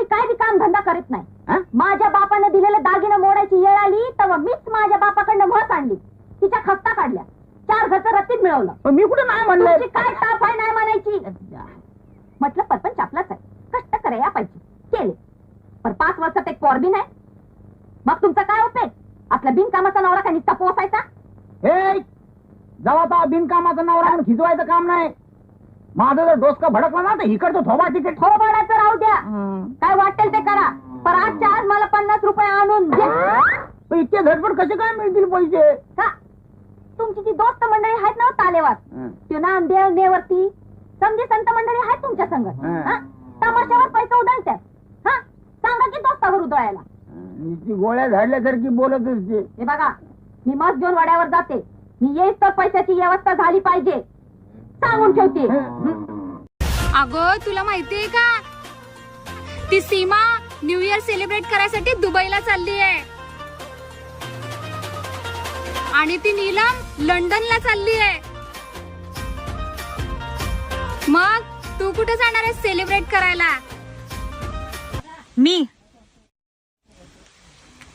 तुम्ही काय बी काम धंदा करत? नाही माझ्या बापाने दिलेले दागिने मोडायची वेळ आली तेव्हा मीच माझ्या बापाकडनं म्हस आणली. तिच्या खस्ता काढल्या. चार घरचं रत्तीत मिळवलं. मी कुठं नाही म्हणलं काय ताप आहे नाही म्हणायची? म्हटलं परपंच आपलाच आहे. कष्ट कराया पाहिजे केले. पण पाच वर्षात एक पोर बी नाही. मग तुमचा काय उपयोग आपला बिनकामाचा नवरा का नुसता पोसायचा? हे जेव्हा तो बिनकामाचं नवरा खिजवायचं काम नाही. माझं जर डोसका भडकला ना तर इकडचं थोबा तिकीट थोबाडाचं राहू द्या. काय वाटेल ते करा. पण आजच्या आज मला पन्नास रुपये आणून द्या पण इतके झटपट कसे काय मिळतील पैसे? का तुमची जी दोस्त मंडळी आहेत ना हो तालेवात ते नामदेव नेवरती समजे संत मंडळी आहेत तुमच्या संग. हं. हा? तमाशावर पैसे उधळतात. हा. सांगा की दोस्तावर उधळायला. नुसती गोळ्या झाडल्यासारखी बोलत असते. हे बघा मी मस्त घेऊन वड्यावर जाते. मी येईस तर पैशाची व्यवस्था झाली पाहिजे. सांगून ठेवते. अगं तुला माहितीये का? ती सीमा न्यू इयर सेलिब्रेट करायसाठी दुबईला चालली आहे आणि ती नीलम लंडनला चालली आहे मग तू कुठे जाणार आहे सेलिब्रेट करायला? मी.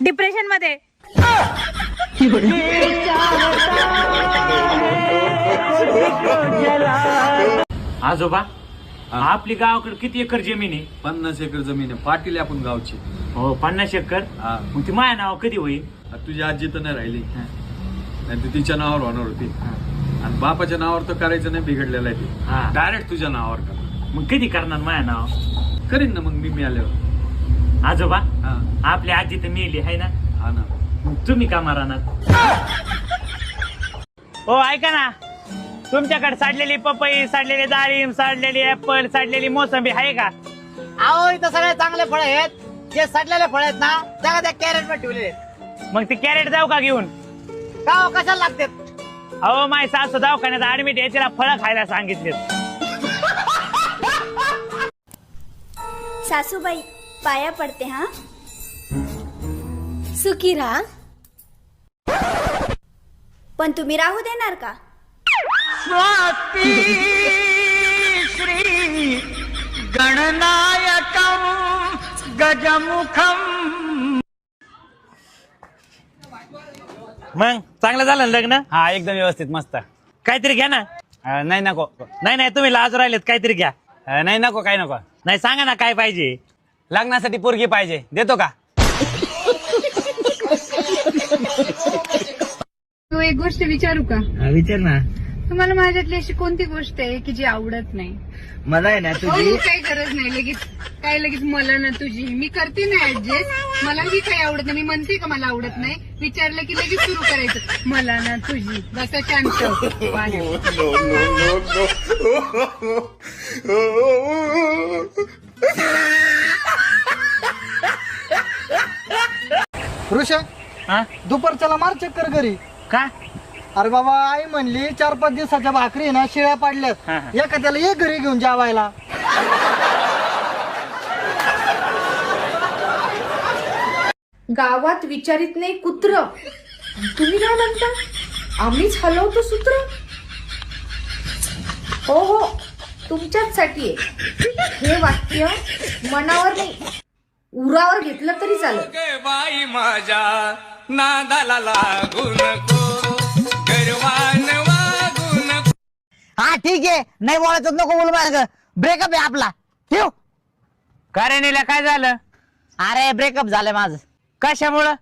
डिप्रेशनमध्ये आजोबा आपली गावाकडे किती एकर जमीन आहे? पन्नास एकर जमीन आहे. पाटील आहे आपण गावची. हो पन्नास एकर? हा. मग ती माया नाव कधी होईल? आता तुझी आजी तर नाही राहिली. नाही तर तिच्या नावावर होणार होती. आणि बापाच्या नावावर तर करायचं नाही बिघडलेलं आहे हा. ते डायरेक्ट तुझ्या नावावर कर. मग कधी करणार माया नाव करीन ना मग मी मिळाल्यावर. आजोबा हा. आपली आजी तर मेली आहे ना? हा ना. मग तुम्ही का मारानात हो ऐका ना. तुमच्याकडे साडलेली पपई साडलेली डाळिंब साडलेली ऍपल साडलेली मोसंबी आहे का? अहो इथं सगळे चांगले फळ आहेत. जे सडलेले फळ आहेत ना त्या त्या कॅरेटमध्ये ठेवलेले आहेत. मग ती कॅरेट जाऊ का घेऊन? का हो, कशाला लागतात? अहो माय सासू दवाखान्यात ऍडमिट आहे तिला फळं खायला सांगितले सासूबाई पाया पडते हा? सुखी राहा. पण तुम्ही राहू देणार का? मग चांगलं झालं ना लग्न? हा एकदम व्यवस्थित मस्त. काहीतरी घ्या ना. अं, नाही नको. नाही नाही तुम्ही लाज राहिलेत काहीतरी घ्या. अं, नाही नको काय नको. नाही सांगा ना काय पाहिजे. लग्नासाठी पोरगी पाहिजे. देतो का? तू एक गोष्ट विचारू का? विचार ना. तुम्हाला माझ्यातली अशी कोणती गोष्ट आहे की जी आवडत नाही? मला आहे ना हो, काही गरज नाही लगेच. काय लगेच मला ना तुझी. मी करते ना ऍडजस्ट मला ही काही आवडत नाही. मी म्हणते का मला आवडत नाही? विचारलं की लगेच सुरू करायचं. मला ना तुझी. बसा शांत. ऋषा हा? दुपारच्याला मार चक्कर घरी. का? अरे बाबा आई म्हणली चार पाच दिवसाच्या भाकरी आहे ना शिळ्या पाडल्यात. हा, हा. एखाद्याला ये घरी घेऊन जेवायला. गावात विचारित नाही कुत्र. तुम्ही काय म्हणता? आम्हीच हलवतो सूत्र? हो हो तुमच्याचसाठी आहे. हे वाक्य मनावर नाही. उरावर घेतलं तरी चालेल. बाई माझ्या नादाला लागू नको. हा ठीक आहे. नाही बोलायचं नको बोल माझ्या ब्रेकअप आहे आपला. ठेव. का रे काय झालं? अरे ब्रेकअप झालंय माझं. कशामुळं?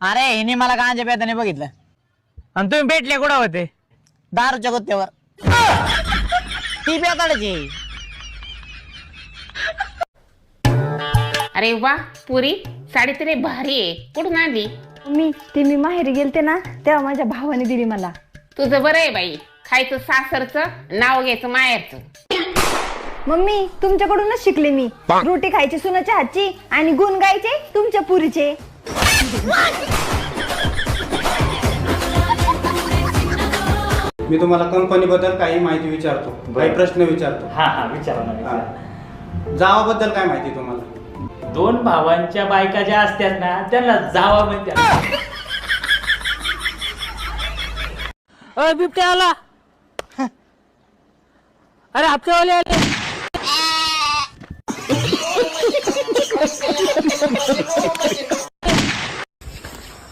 अरे हिने मला गांजा पेताने बघितलं. आणि तुम्ही भेटले कुठं होते? दारूच्या गुत्त्यावर ती पेताडाची अरे वा पुरी. साडी तरी भारी आहे. कुठून आणली? मी ते मी माहेरी गेलते ना तेव्हा माझ्या भावाने दिली मला. तुझं बरं आहे बाई. खायचं सासरचं नाव घ्यायचं माहेरचं. मम्मी तुमच्याकडूनच शिकले मी. रोटी खायची सुनाच्या हातची आणि गुण गायचे तुमच्या पुरीचे. मी तुम्हाला कंपनीबद्दल काही माहिती विचारतो काही प्रश्न विचारतो. हा हा विचारा ना विचारा. जावाबद्दल काय माहिती तुम्हाला? दोन भावांच्या बायका ज्या असतात ना त्यांना जावा म्हणतात अ बिबट्या आला. अरे हप्तेवाले आले.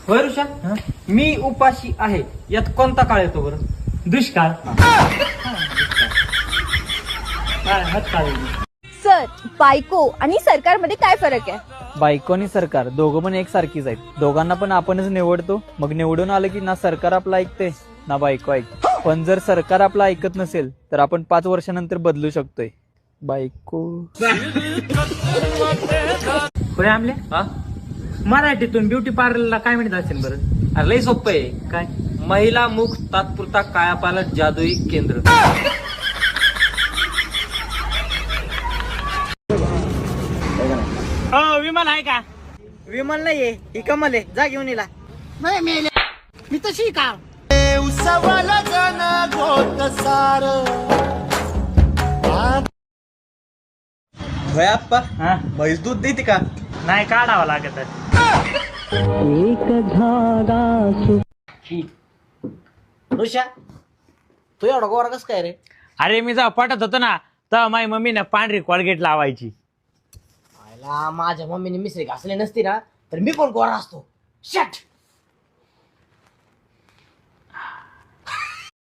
वरुषा मी उपाशी आहे. यात कोणता काळ येतो बरं? दुष्काळ. सर बायको आणि सरकारमध्ये काय फरक आहे? बायको आणि सरकार दोघं पण एकसारखीच आहेत. दोघांना पण आपणच निवडतो. मग निवडून आलं की ना सरकार आपलं ऐकते ना बायको ऐकते पण जर सरकार आपलं ऐकत नसेल तर आपण पाच वर्षानंतर बदलू शकतोय. बायको. होय आमले? मराठीतून ब्युटी पार्लरला काय म्हणत असेल बरं? अरे लई सोपं आहे. काय? महिला मुख तात्पुरता कायापालट जादुई केंद्र. हो विमान आहे का? विमल नाहीये ही कमल आहे. जा घेऊन येला मी तशी का भयाप्पा हा? म्हैस दूध देते का? नाही काढावं लागत ऋषा तू एवढा गोरा कस काय रे? अरे मी जेव्हा पटत होतो ना तेव्हा माझी मम्मी ना पांढरी कॉलगेट लावायची. आयला माझ्या मम्मीने मिसरी घासले नसती ना तर मी पण गोरा असतो. शट!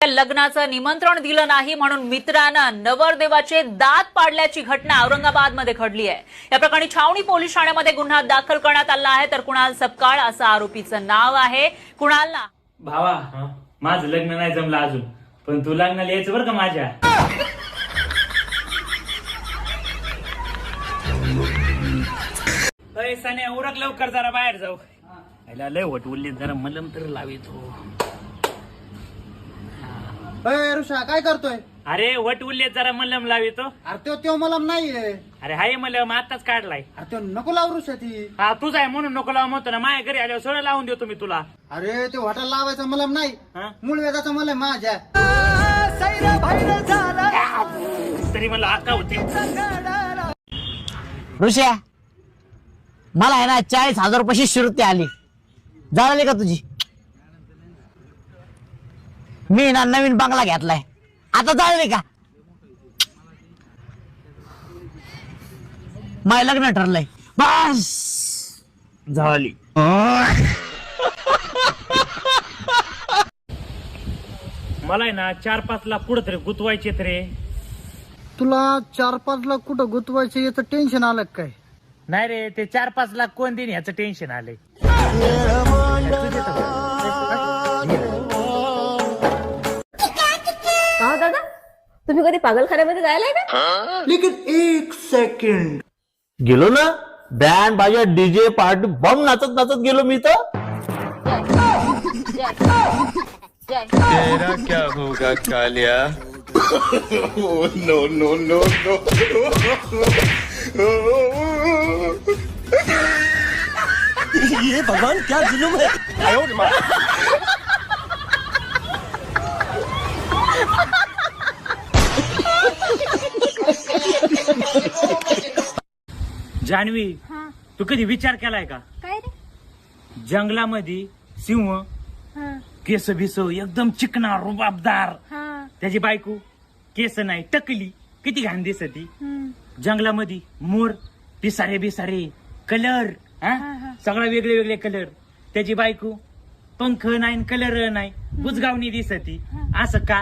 लग्नाचं निमंत्रण दिलं नाही म्हणून मित्रानं नवरदेवाचे दात पाडल्याची घटना औरंगाबादमध्ये घडली आहे. या प्रकरणी छावणी पोलीस ठाण्यामध्ये गुन्हा दाखल करण्यात आला आहे. तर कुणाल सपकाळ असं आरोपीचं नाव आहे. कुणालला? भावा माझं लग्न नाही जमलं अजून पण तू लग्नाला यायचं बरं का माझ्या? सण्या उरक लवकर जरा बाहेर जाऊ. लय वट उरले जरा मलम तर लावितो ऋषा काय करतोय? अरे वट उरले जरा मलम लावितो अरे तो त्यो मला नाहीये. अरे हाय मलम आताच काढलाय. अरे तो नको लावू ऋषा ती. हा तुझा आहे म्हणून नको लावा म्हणतो ना माझ्या घरी आल्यावर सगळं लावून देतो मी तुला. अरे ते वाटा लावायचा मलम नाही. हा? मूळ वेदाचा मलम माझ्या. तरी मला आका होती. ऋषा मला आहे ना चाळीस हजार रुपयाची शिवृत्ती आली. जाळली का तुझी? मी ना नवीन बंगला घेतलाय. आता जाळली का? माय लग्न ठरलंय. बस! झाली. मला आहे ना चार पाच लाख पुढे तरी गुतवायचे रे. तुला चार पाच लाख कुठं गुतवायचं याचं टेन्शन आलं का काय? नाही रे ते चार पाच लाख कोण देईन ह्याचं टेन्शन आलंय. तुम्ही कधी पागलखान्यामध्ये जायलाय का? लेकिन एक सेकंड गेलो ना? बँड बाजा डीजे पार्टी बम नाचत नाचत गेलो मी तर. तेरा क्या होगा Kaliya? No no no no ये भगवान क्या जुलूम है? जान्हवी तू कधी विचार केलाय का? काय रे? जंगलामध्ये सिंह केस बिस एकदम चिकना रुबाबदार. त्याची बायको केस नाही टकली. किती घाण दिसती. जंगलामध्ये मोर पिसारे बिसारे कलर सगळा वेगळे वेगळे कलर. त्याची बायको पंख नाही कलर नाही बुजगावणी दिसती. असं का?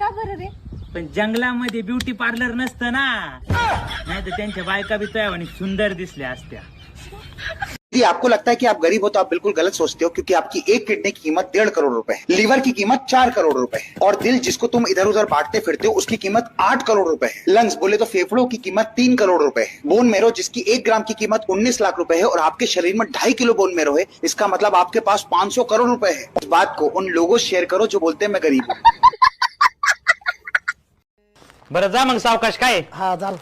का बरं रे? पण जंगलामध्ये ब्युटी पार्लर नसतं ना. नाही त्यांच्या बायका तया आणि सुंदर दिसल्या यदि आपको लगता है कि आप गरीब हो तो आप बिल्कुल गलत सोचते हो, क्योंकि आपकी एक किडनी की कीमत डेढ़ करोड़ रुपए है, लीवर की कीमत चार करोड़ रुपए है, और दिल जिसको तुम इधर उधर बांटते फिरते हो, उसकी कीमत आठ करोड़ रुपए है। लंग्स, बोले तो फेफड़ों की कीमत तीन करोड़ रुपए है। बोन मेरो, जिसकी एक ग्राम की कीमत उन्नीस लाख रुपए है, और आपके शरीर में ढाई किलो बोन मेरो है, इसका मतलब आपके पास पाँच करोड़ रूपए है। इस बात को उन लोगों शेयर करो जो बोलते हैं, मैं गरीब हूँ। बरं जा मग सावकाश काय हा झालं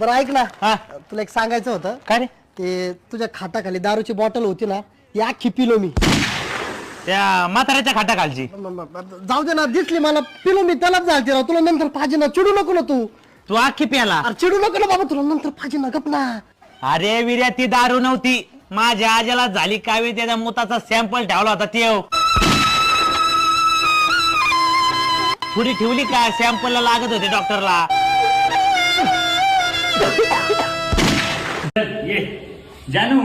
बरं ऐक ना. हा. तुला एक सांगायचं होतं. काय रे? ते तुझ्या खाटाखाली दारूची बॉटल होती ना ती अख्खी पिलो मी. त्या म्हाताऱ्याच्या खाटाखालची. म- म- म- जाऊ दे ना दिसली मला. पिलो मी त्यालाच जायचे राव तुला नंतर पाहिजे ना चिडू नको ना तू. तू आखी प्याला. अरे चिडू नको ना बाबा तुला नंतर पाहिजे ना गप ना. अरे विर्या ती दारू नव्हती. माझ्या आजाला झाली कावी त्याच्या मुताचा सॅम्पल ठेवला होता ते पुढे ठेवली का? सॅम्पलला लागत होते डॉक्टरला ये. जानू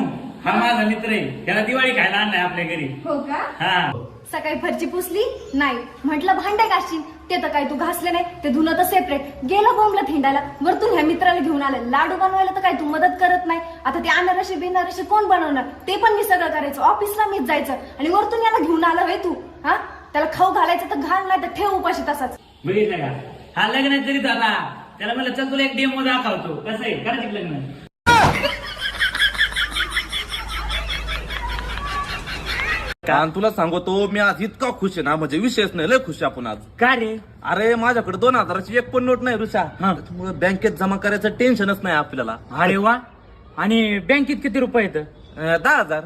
हा माझा मित्र आहे. त्याला दिवाळी खायला आणलाय आपल्या घरी. हो का? हा. सकाळी फरची पुसली? नाही. म्हटलं भांडे घासशील. ते तर काय तू घासले नाही. ते धुणं तर सेपरेट गेलं बोंबलं थिंडायला. वरतून ह्या मित्राला घेऊन आलं. लाडू बनवायला तर काय तू मदत करत नाही. आता ते अनारसे बिनारसे कोण बनवणार? ते पण मी सगळं करायचं. ऑफिसला मीच जायचं. आणि वरतून याला घेऊन आलं होय तू. हा? त्याला खाऊ घालायचं तर घाल नाही तर ठेव उपाशी तसाच. बघितलं का? हा लग्न तरी दादा. त्याला म्हणलं चल तुला एक डेमो दाखवतो. कसं आहे? करायचं का लग्न. आणि तुला सांगतो मी आज इतका खुश आहे ना म्हणजे विशेष नाही लय खुश आहे आपण आज. का रे? अरे माझ्याकडे दोन हजाराची एक पण नोट नाही रुषा हा. त्यामुळे बँकेत जमा करायचं टेन्शनच नाही आपल्याला. अरे वा. आणि बँकेत किती रुपये येतं अं, दहा हजार.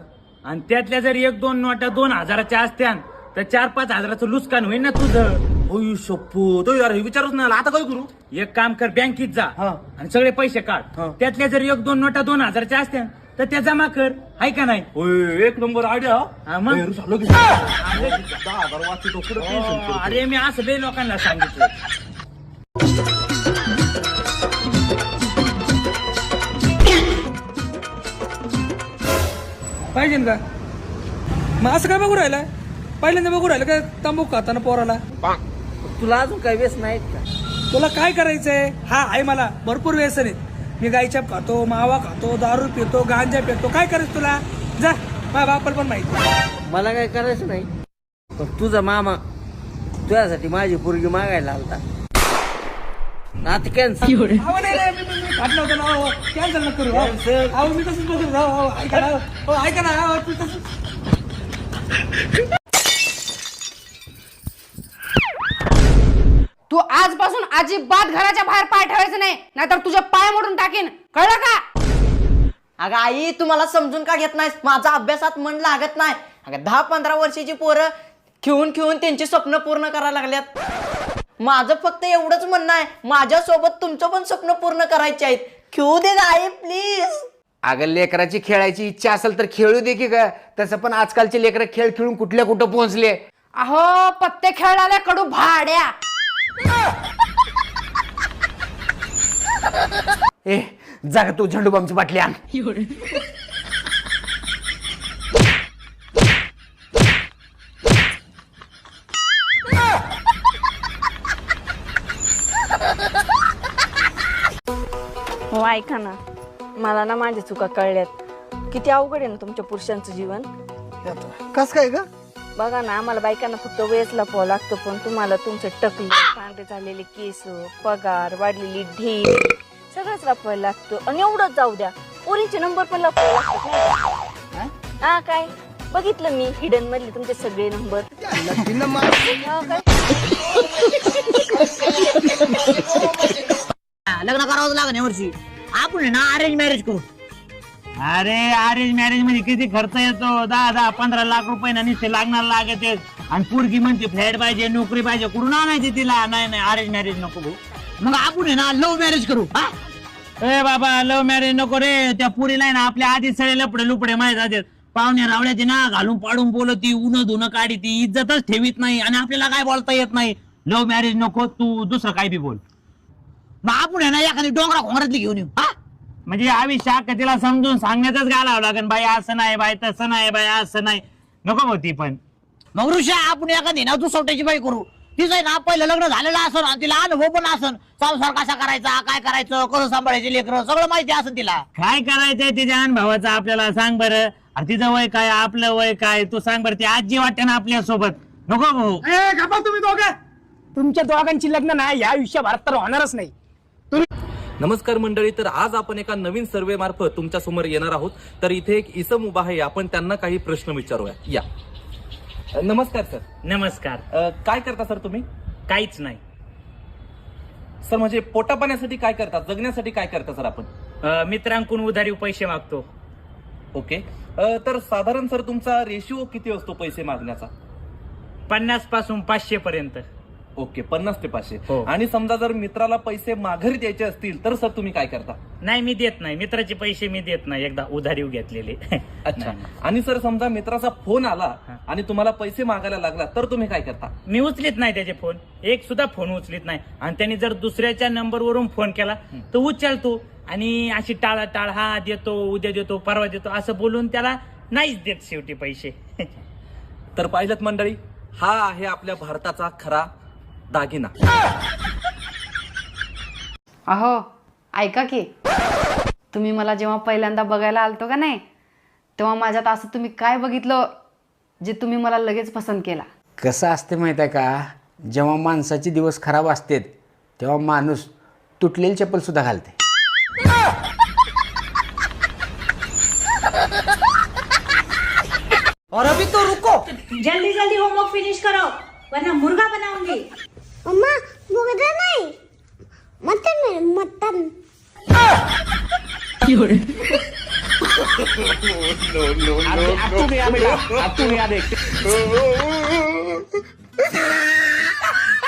आणि त्यातल्या जर एक दोन नोटा दोन हजाराच्या असत्या तर चार पाच हजाराचं नुकसान होईल ना तुझं. होई शप्पू तो यार हे विचारच नाही आला. आता काय करू? एक काम कर बँकेत जा हा. आणि सगळे पैसे काढ. हा. त्यातल्या जर एक दोन नोटा दोन हजाराच्या असत्या तर त्या जमा कर. आहे का नाही? होय एक नंबर आयडिया हा, मग? दहा हजार वाचतो कुठं टेन्शन हो, अरे मी असं लय लोकांना सांगितलं. पाहिजे का? मग असं काय बघू राहिलं पहिल्यांदा बघू राहिलं काय तंबाखू खाताना पोराला? तुला अजून काही वेस नाहीत का? तुला काय करायचंय? हा आहे मला भरपूर व्यसन आहेत. मी गायच्या खातो मावा खातो दारू पितो गांजा पितो. काय करायचं तुला? जा माझ्या बापाला पण माहिती. मला काय करायचं नाही. पण तुझा मामा तुझ्यासाठी माझी पोरगी मागायला आलता. नात कॅन्सल अहो, नाही, नाही, मी- मी- मी ना, अहो, cancel नका करू, अहो. अहो, मी तसंच बसून राहू, अहो, ऐका ना, अहो, ऐका ना, अहो, तू तसंच- तू आजपासून अजिबात घराच्या बाहेर पाय ठेवायचं नाही नाहीतर तुझे पाय मोडून टाकीन. कळलं का? अगं आई तुम्हाला समजून का घेत नाही माझा अभ्यासात मन लागत नाही. अगं दहा पंधरा वर्षाची पोरं खेळून खेळून त्यांची स्वप्न पूर्ण करायला लागल्यात. माझं फक्त एवढंच म्हणणं आहे. माझ्यासोबत तुमचं पण स्वप्न पूर्ण करायचे आहेत. खेळू दे ग आई प्लीज अगं लेकराची खेळायची इच्छा असेल तर खेळू दे की ग. तसं पण आजकालचे लेकर खेळ खेळून कुठल्या कुठं पोहोचले? अहो पत्ते खेळायला कडू भाड्या. ए जाग तू झेंडूबामची बाटली आण. हो ऐका ना. मला ना माझ्या चुका कळल्यात. किती अवघड आहे ना तुमच्या पुरुषांचं जीवन. कस काय ग? बघा ना आम्हाला बायकांना फक्त वेळच लपवावं लागतं पण तुम्हाला तुमचे टकले. पांढरे झालेले केस पगार वाढलेली ढील सगळंच लपवायला लागतं. आणि एवढंच जाऊ द्या. पोरींचे नंबर पण लपवायला लागतात नाही का? हा? काय? बघितलं मी हिडन मधले तुमचे सगळे नंबर लग्न करावं लागेल यावर्षी आपण ना अरेंज मॅरेज करू. अरे अरेंज मॅरेजमध्ये किती खर्च येतो? दहा दहा पंधरा लाख रुपये ना नुसते लागणार लागत आहेत. आणि पोरगी म्हणते फ्लॅट पाहिजे नोकरी पाहिजे. कुठून आणायची तिला? नाही नाही अरेंज मॅरेज नको भाऊ. मग आपण आहे ना लव्ह मॅरेज करू हा? ए बाबा लव्ह मॅरेज नको रे. त्या पुरीला आहे ना आपल्या आधी सगळे लपडे लुपडे माहीत आहेत पाहुणे रावळ्याची ना घालून पाडून बोलती उन धुणं काढी ती इज्जतच ठेवीत नाही आणि आपल्याला काय बोलता येत नाही? लव्ह मॅरेज नको तू दुसरं काय बी बोल. मग आपण आहे ना एखादी डोंगरा खोंगरातली घेऊन येऊ हा? म्हणजे आयुष्य तिला समजून सांगण्यातच घालावं लागेल बाई असं नाही बाई तसं नाही बाई असं नाही. नको ती पण. मग ऋषा आपण एखादी ना तू सोट्याची बाई करू. तिचं आहे ना पहिलं लग्न झालेलं असन आणि तिला अनुभव पण असन. संसार कसा करायचा काय करायचं कसं सांभाळायचे लेकरं सगळं माहिती असेल तिला. काय करायचंय तिच्या अनुभवाचं आपल्याला सांग बरं. अरे तिचं वय काय आपलं वय काय तू सांग बरं ती आजी वाटते ना आपल्यासोबत. नको भाऊ. ए, गप्पा तुम्ही दोघं. तुमच्या दोघांची लग्न ना या आयुष्यभरात तर होणारच नाही. नमस्कार मंडळी तर आज आपण एका नवीन सर्वे मार्फत तुमच्यासमोर येणार आहोत. तर इथे एक इसम उभा आहे. आपण त्यांना काही प्रश्न विचारूया. या. अ, नमस्कार सर. नमस्कार. अ, काय करता सर तुम्ही? काहीच नाही. सर म्हणजे पोटा पाण्यासाठी काय करता? जगण्यासाठी काय करता सर आपण? अं, मित्रांकडून उधारी पैसे मागतो. ओके. अ, तर साधारण सर तुमचा रेशिओ किती असतो पैसे मागण्याचा? पन्नासपासून पाचशे पर्यंत. ओके पन्नास ते पाचशे. हो. आणि समजा जर मित्राला पैसे माघारी द्यायचे असतील तर सर तुम्ही काय करता? नाही मी देत नाही. मित्राचे पैसे मी देत नाही. एकदा उधारीव घेतलेले. अच्छा. नाही. आणि सर समजा मित्राचा फोन आला आणि तुम्हाला पैसे मागायला लागला तर तुम्ही काय करता? मी उचलीत नाही त्याचे फोन. एक सुद्धा फोन उचलीत नाही. आणि त्यांनी जर दुसऱ्याच्या नंबरवरून फोन केला तर उचलतो आणि अशी टाळा टाळ हा देतो उद्या देतो परवा देतो असं बोलून त्याला नाहीच देत शेवटी पैसे. तर पाहिलं मंडळी हा आहे आपल्या भारताचा खरा दागिना. अहो ऐका की. तुम्ही मला जेव्हा पहिल्यांदा बघायला आलतो का नाही तेव्हा माझ्यात असं तुम्ही काय बघितलं जे तुम्ही मला लगेच पसंत केला? कसं असते माहीत आहे का? जेव्हा माणसाचे दिवस खराब असतात तेव्हा माणूस तुटलेली चप्पल सुद्धा घालते. और अभी तो रुको। जल्दी जल्दी होमवर्क फिनिश करो वरना मुर्गा बनाऊंगी। అమ్మా బుగదనాయి మొత్తం మొత్తం no, no, no, no. Haz tu vida, mira. Haz tu vida de...